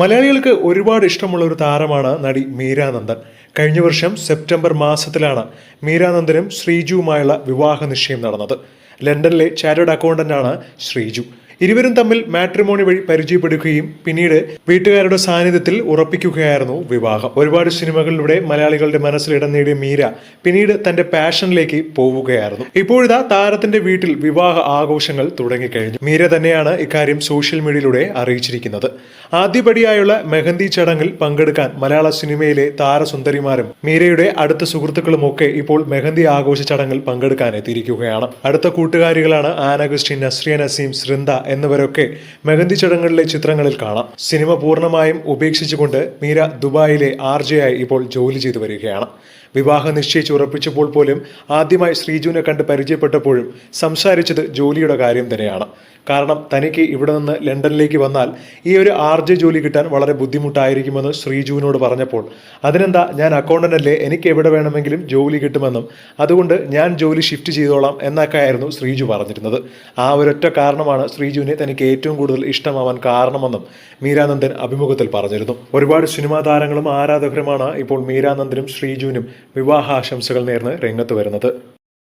മലയാളികൾക്ക് ഒരുപാട് ഇഷ്ടമുള്ള ഒരു താരമാണ് നടി മീരാനന്ദൻ. കഴിഞ്ഞ വർഷം സെപ്റ്റംബർ മാസത്തിലാണ് മീരാനന്ദനും ശ്രീജുവുമായുള്ള വിവാഹ നിശ്ചയം നടന്നത്. ലണ്ടനിലെ ചാറ്റേഡ് അക്കൗണ്ടന്റാണ് ശ്രീജു. ഇരുവരും തമ്മിൽ മാട്രിമോണി വഴി പരിചയപ്പെടുകയും പിന്നീട് വീട്ടുകാരുടെ സാന്നിധ്യത്തിൽ ഉറപ്പിക്കുകയായിരുന്നു വിവാഹം. ഒരുപാട് സിനിമകളിലൂടെ മലയാളികളുടെ മനസ്സിൽ ഇടം നേടിയ മീര പിന്നീട് തന്റെ പാഷനിലേക്ക് പോവുകയായിരുന്നു. ഇപ്പോഴിതാ താരത്തിന്റെ വീട്ടിൽ വിവാഹ ആഘോഷങ്ങൾ തുടങ്ങിക്കഴിഞ്ഞു. മീര തന്നെയാണ് ഇക്കാര്യം സോഷ്യൽ മീഡിയയിലൂടെ അറിയിച്ചിരിക്കുന്നത്. ആദ്യപടിയായുള്ള മെഹന്തി ചടങ്ങിൽ പങ്കെടുക്കാൻ മലയാള സിനിമയിലെ താരസുന്ദരിമാരും മീരയുടെ അടുത്ത സുഹൃത്തുക്കളും ഒക്കെ ഇപ്പോൾ മെഹന്തി ആഘോഷ ചടങ്ങിൽ പങ്കെടുക്കാൻ എത്തിയിരിക്കുകയാണ്. അടുത്ത കൂട്ടുകാരികളാണ് ആന അഗസ്റ്റിൻ നസ്രിയ നസീം സൃന്ദ എന്നിവരൊക്കെ മെഹന്തി ചടങ്ങുകളിലെ ചിത്രങ്ങളിൽ കാണാം. സിനിമ പൂർണമായും ഉപേക്ഷിച്ചുകൊണ്ട് മീര ദുബായിലെ ആർ ആയി ഇപ്പോൾ ജോലി ചെയ്തു വരികയാണ്. വിവാഹം നിശ്ചയിച്ച് ഉറപ്പിച്ചപ്പോൾ പോലും ആദ്യമായി ശ്രീജുവിനെ കണ്ട് പരിചയപ്പെട്ടപ്പോഴും സംസാരിച്ചത് ജോലിയുടെ കാര്യം തന്നെയാണ്. കാരണം തനിക്ക് ഇവിടെ നിന്ന് ലണ്ടനിലേക്ക് വന്നാൽ ഈ ഒരു ആർ ജെ ജോലി കിട്ടാൻ വളരെ ബുദ്ധിമുട്ടായിരിക്കുമെന്ന് ശ്രീജുവിനോട് പറഞ്ഞപ്പോൾ അതിനെന്താ ഞാൻ അക്കൗണ്ടന്റ് അല്ലേ? എനിക്ക് എവിടെ വേണമെങ്കിലും ജോലി കിട്ടുമെന്നും. അതുകൊണ്ട് ഞാൻ ജോലി ഷിഫ്റ്റ് ചെയ്തോളാം എന്നൊക്കെ ആയിരുന്നു ശ്രീജു പറഞ്ഞിരുന്നത്. ആ ഒരൊറ്റ കാരണമാണ് ശ്രീജുവിനെ തനിക്ക് ഏറ്റവും കൂടുതൽ ഇഷ്ടമാവാൻ കാരണമെന്നും മീരാനന്ദൻ അഭിമുഖത്തിൽ പറഞ്ഞിരുന്നു. ഒരുപാട് സിനിമാ താരങ്ങളും ആരാധകരുമാണ് ഇപ്പോൾ മീരാനന്ദനും ശ്രീജുവിനും വിവാഹാശംസകൾ നേർന്ന് രംഗത്ത് വരുന്നത്.